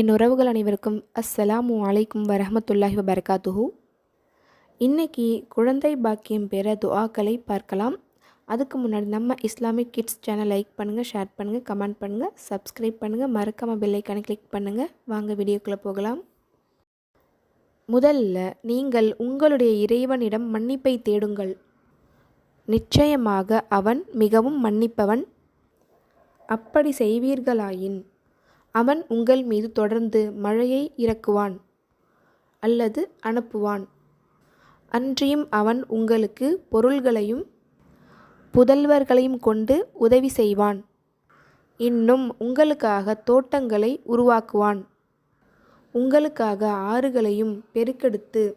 என் உறவுகள் அனைவருக்கும் அஸ்ஸலாமு அலைக்கும் வரஹமத்துல்லாஹி வபரகாத்துஹு. இன்னைக்கு குழந்தை பாக்கியம் பெற துஆக்களை பார்க்கலாம். அதுக்கு முன்னாடி நம்ம இஸ்லாமிக் கிட்ஸ் சேனல் லைக் பண்ணுங்கள் ஷேர் பண்ணுங்கள் கமெண்ட் பண்ணுங்கள் சப்ஸ்கிரைப் பண்ணுங்கள் மறக்காமல் பெல்லைக்கான கிளிக் பண்ணுங்கள் வாங்க வீடியோக்குள்ளே போகலாம். முதல்ல நீங்கள் உங்களுடைய இறைவனிடம் மன்னிப்பை தேடுங்கள். நிச்சயமாக அவன் மிகவும் மன்னிப்பவன். அப்படி செய்வீர்களாயின் அவன் உங்கள் மீது தொடர்ந்து மழையை இறக்குவான் அல்லது அனுப்புவான். அன்றியும் அவன் உங்களுக்கு பொருள்களையும் புதல்வர்களையும் கொண்டு உதவி செய்வான். இன்னும் உங்களுக்காக தோட்டங்களை உருவாக்குவான். உங்களுக்காக ஆறுகளையும் பெருக்கெடுத்து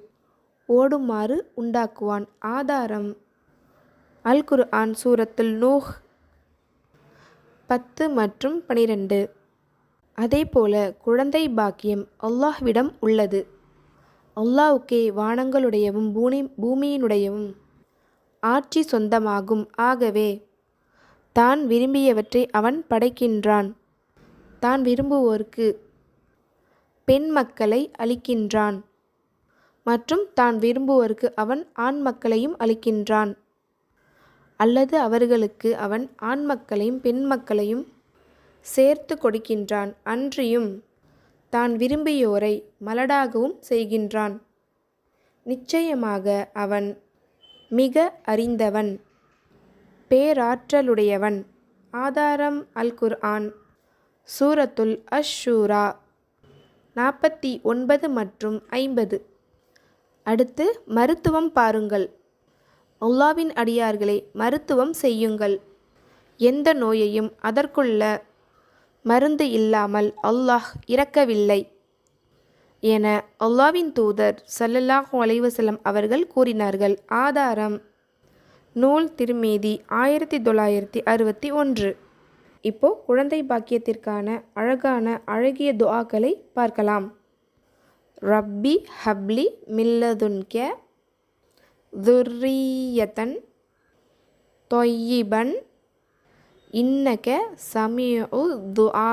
ஓடுமாறு உண்டாக்குவான். ஆதாரம் அல் குர்ஆன் சூரத்தில் நூஹ் பத்து மற்றும் பனிரெண்டு. அதேபோல குழந்தை பாக்கியம் அல்லாஹ்விடம் உள்ளது. அல்லாஹுக்கே வானங்களுடையவும் பூனி பூமியினுடையவும் ஆட்சி சொந்தமாகும். ஆகவே தான் விரும்பியவற்றை அவன் படைக்கின்றான். தான் விரும்புவோருக்கு பெண் மக்களை அளிக்கின்றான். மற்றும் தான் விரும்புவோருக்கு அவன் ஆண் மக்களையும் அளிக்கின்றான். அல்லது அவர்களுக்கு அவன் ஆண் மக்களையும் பெண் மக்களையும் சேர்த்து கொடுக்கின்றான். அன்றியும் தான் விரும்பியோரை மலடாகவும் செய்கின்றான். நிச்சயமாக அவன் மிக அறிந்தவன் பேராற்றலுடையவன். ஆதாரம் அல் குர்ஆன் சூரத்துல் அஷ்ஷூரா நாற்பத்தி ஒன்பது மற்றும் ஐம்பது. அடுத்து மருத்துவம் பாருங்கள். அல்லாவின் அடியார்களே மருத்துவம் செய்யுங்கள். எந்த நோயையும் அதற்குள்ள மருந்து இல்லாமல் அல்லாஹ் இறக்கவில்லை என அல்லாவின் தூதர் சல்லல்லாஹு அலைவசலம் அவர்கள் கூறினார்கள். ஆதாரம் நூல் திருமேதி ஆயிரத்தி தொள்ளாயிரத்தி அறுபத்தி ஒன்று. இப்போ குழந்தை பாக்கியத்திற்கான அழகான அழகிய துஆக்களை பார்க்கலாம். ரப்பி ஹப்லி மில்லதுன்க துர்ரியதன் தொய்யிபன் இன்னக சமியு துஆ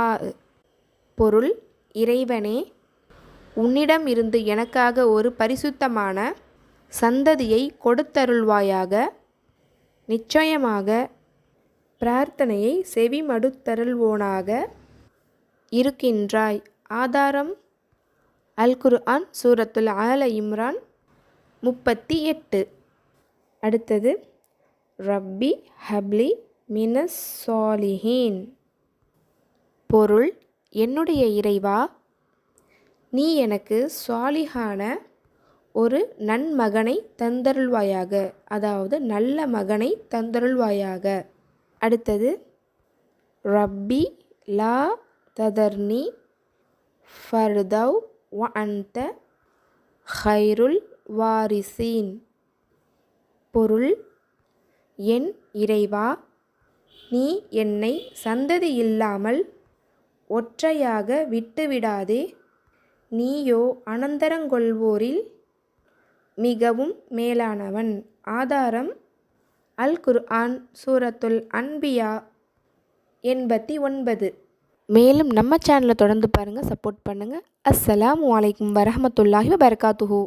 பொருள் இறைவனே உன்னிடம் இருந்து எனக்காக ஒரு பரிசுத்தமான சந்ததியை கொடுத்தருள்வாயாக. நிச்சயமாக பிரார்த்தனையை செவிமடுத்தருள்வோனாக இருக்கின்றாய். ஆதாரம் அல் குர்ஆன் சூரத்துல் ஆல இம்ரான் முப்பத்தி எட்டு. அடுத்தது ரப்பி ஹப்லி மினஸ் சாலிஹீன். பொருள் என்னுடைய இறைவா நீ எனக்கு சாலிஹான ஒரு நன்மகனை தந்தருள்வாயாக. அதாவது நல்ல மகனை தந்தருள்வாயாக. அடுத்தது ரப்பி லா ததர்னி ஃபர்தவ் வ அந்த ஹைருல் வாரிசீன். பொருள் என் இறைவா நீ என்னை சந்ததி இல்லாமல் ஒற்றையாக விட்டுவிடாதே. நீயோ அனந்தரங்கொள்வோரில் மிகவும் மேலானவன். ஆதாரம் அல் குர்ஆன் சூரத்துல் அன்பியா எண்பத்தி ஒன்பது மேலும் நம்ம சேனலை தொடர்ந்து பாருங்கள் சப்போர்ட் பண்ணுங்கள் அஸ்ஸலாம் வலைக்கம் வரமத்துல்லாஹி வபர்காத்துஹூ.